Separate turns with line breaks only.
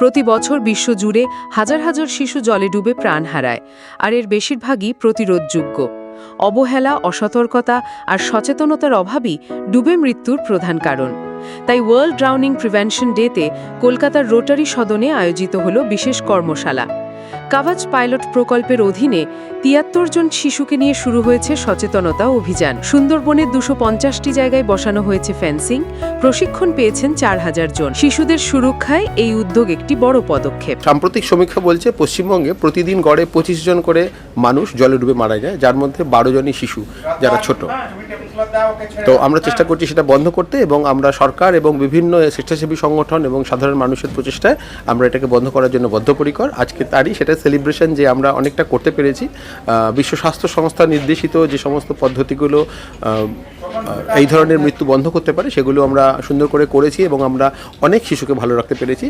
প্রতি বছর বিশ্বজুড়ে হাজার হাজার শিশু জলে ডুবে প্রাণ হারায়, আর এর বেশিরভাগই প্রতিরোধযোগ্য। অবহেলা, অসতর্কতা আর সচেতনতার অভাবই ডুবে মৃত্যুর প্রধান কারণ। তাই ওয়ার্ল্ড ড্রাউনিং প্রিভেনশন ডেতে কলকাতার রোটারি সদনে আয়োজিত হল বিশেষ কর্মশালা। কাভাচ পাইলট প্রকল্পের অধীনে তিয়াত্তর জন শিশুকে নিয়ে শুরু হয়েছে সচেতনতা অভিযান। সুন্দরবনের দুশো পঞ্চাশটি জায়গায় বসানো হয়েছে ফেন্সিং প্রশিক্ষণ পেয়েছেন চার হাজার জন। শিশুদের সুরক্ষায় এই উদ্যোগ একটি বড় পদক্ষেপ।
সাম্প্রতিক সমীক্ষা বলছে, পশ্চিমবঙ্গে প্রতিদিন গড়ে পঁচিশ জন করে মানুষ জলে ডুবে মারা যায়, যার মধ্যে বারো জনই শিশু, যারা ছোট। তো আমরা চেষ্টা করছি সেটা বন্ধ করতে এবং আমরা সরকার এবং বিভিন্ন স্বেচ্ছাসেবী সংগঠন এবং সাধারণ মানুষের প্রচেষ্টায় আমরা এটাকে বন্ধ করার জন্য বদ্ধপরিকর। আজকে তারই সেটা সেলিব্রেশন যে আমরা অনেকটা করতে পেরেছি। বিশ্ব স্বাস্থ্য সংস্থা নির্দেশিত যে সমস্ত পদ্ধতিগুলো এই ধরনের মৃত্যু বন্ধ করতে পারে, সেগুলো আমরা সুন্দর করে করেছি এবং আমরা অনেক শিশুকে ভালো রাখতে পেরেছি।